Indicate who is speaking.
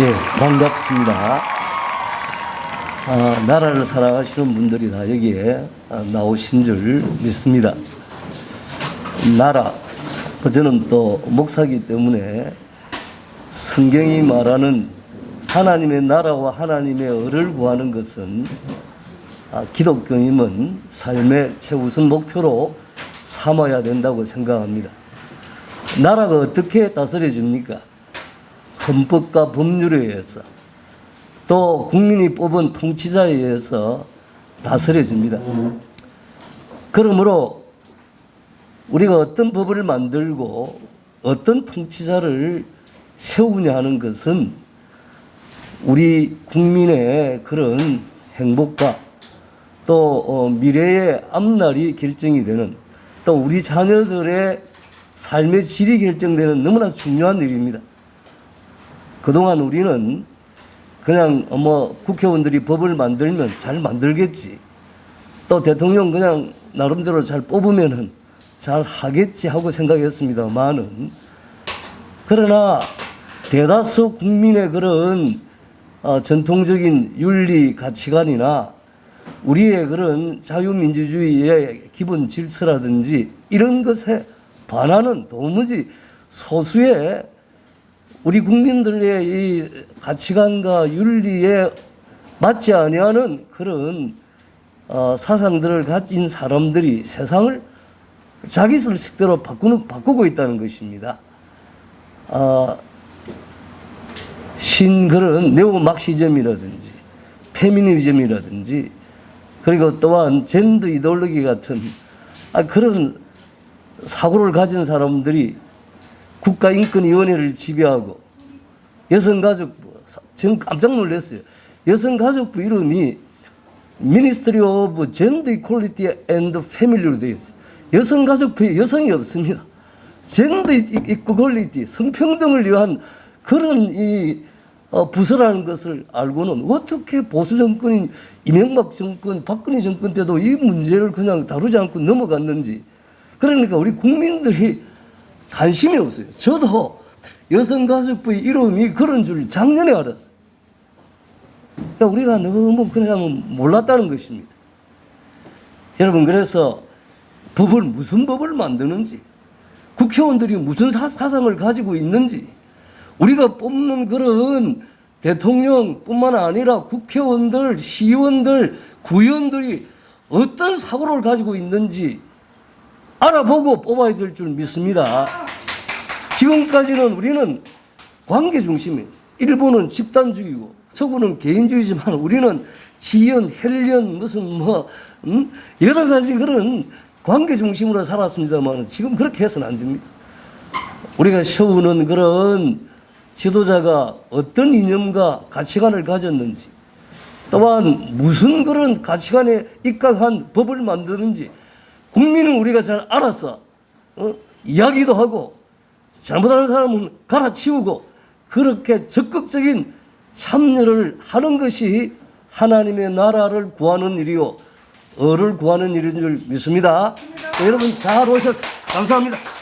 Speaker 1: 예, 반갑습니다. 아, 나라를 사랑하시는 분들이 다 여기에 아, 나오신 줄 믿습니다. 나라, 뭐 저는 또 목사기 때문에 성경이 말하는 하나님의 나라와 하나님의 을을 구하는 것은 아, 기독교님은 삶의 최우선 목표로 삼아야 된다고 생각합니다. 나라가 어떻게 다스려집니까? 헌법과 법률에 의해서 또 국민이 뽑은 통치자에 의해서 다스려집니다. 그러므로 우리가 어떤 법을 만들고 어떤 통치자를 세우냐 하는 것은 우리 국민의 그런 행복과 또 어, 미래의 앞날이 결정이 되는 또 우리 자녀들의 삶의 질이 결정되는 너무나 중요한 일입니다. 그동안 우리는 그냥 뭐 국회의원들이 법을 만들면 잘 만들겠지. 또 대통령 그냥 나름대로 잘 뽑으면은 잘 하겠지 하고 생각했습니다만은 그러나 대다수 국민의 그런 어, 전통적인 윤리 가치관이나 우리의 그런 자유민주주의의 기본 질서라든지 이런 것에 반하는 도무지 소수의 우리 국민들의 이 가치관과 윤리에 맞지 아니하는 그런 어, 사상들을 가진 사람들이 세상을 자기 설식대로 바꾸는, 바꾸고 있다는 것입니다. 아, 신그런 네오막시즘이라든지 페미니즘이라든지 그리고 또한 젠더 이데올로기 같은 아, 그런 사고를 가진 사람들이 국가인권위원회를 지배하고 여성가족부 전 깜짝 놀랐어요. 여성가족부 이름이 Ministry of Gender Equality and Family로 되어 있어요. 여성가족부에 여성이 없습니다. 젠더 이퀄리티 성평등을 위한 그런 이 어, 부서라는 것을 알고는 어떻게 보수 정권인 이명박 정권, 박근혜 정권 때도 이 문제를 그냥 다루지 않고 넘어갔는지 그러니까 우리 국민들이 관심이 없어요. 저도 여성가족부의 이름이 그런 줄 작년에 알았어요. 그러니까 우리가 너무 그냥 몰랐다는 것입니다. 여러분 그래서 법을 무슨 법을 만드는지 국회의원들이 무슨 사, 사상을 가지고 있는지 우리가 뽑는 그런 대통령뿐만 아니라 국회의원들, 시의원들, 구의원들이 어떤 사고를 가지고 있는지 알아보고 뽑아야 될 줄 믿습니다. 지금까지는 우리는 관계 중심이에요. 일본은 집단주의고 서구는 개인주의지만 우리는 지연, 혈연, 무슨 뭐 음? 여러 가지 그런 관계 중심으로 살았습니다만 지금 그렇게 해서는 안 됩니다. 우리가 세우는 그런 지도자가 어떤 이념과 가치관을 가졌는지 또한 무슨 그런 가치관에 입각한 법을 만드는지 국민은 우리가 잘 알아서 어? 이야기도 하고 잘못하는 사람은 갈아치우고 그렇게 적극적인 참여를 하는 것이 하나님의 나라를 구하는 일이요, 을을 구하는 일인 줄 믿습니다. 여러분 잘 오셨습니다. 감사합니다.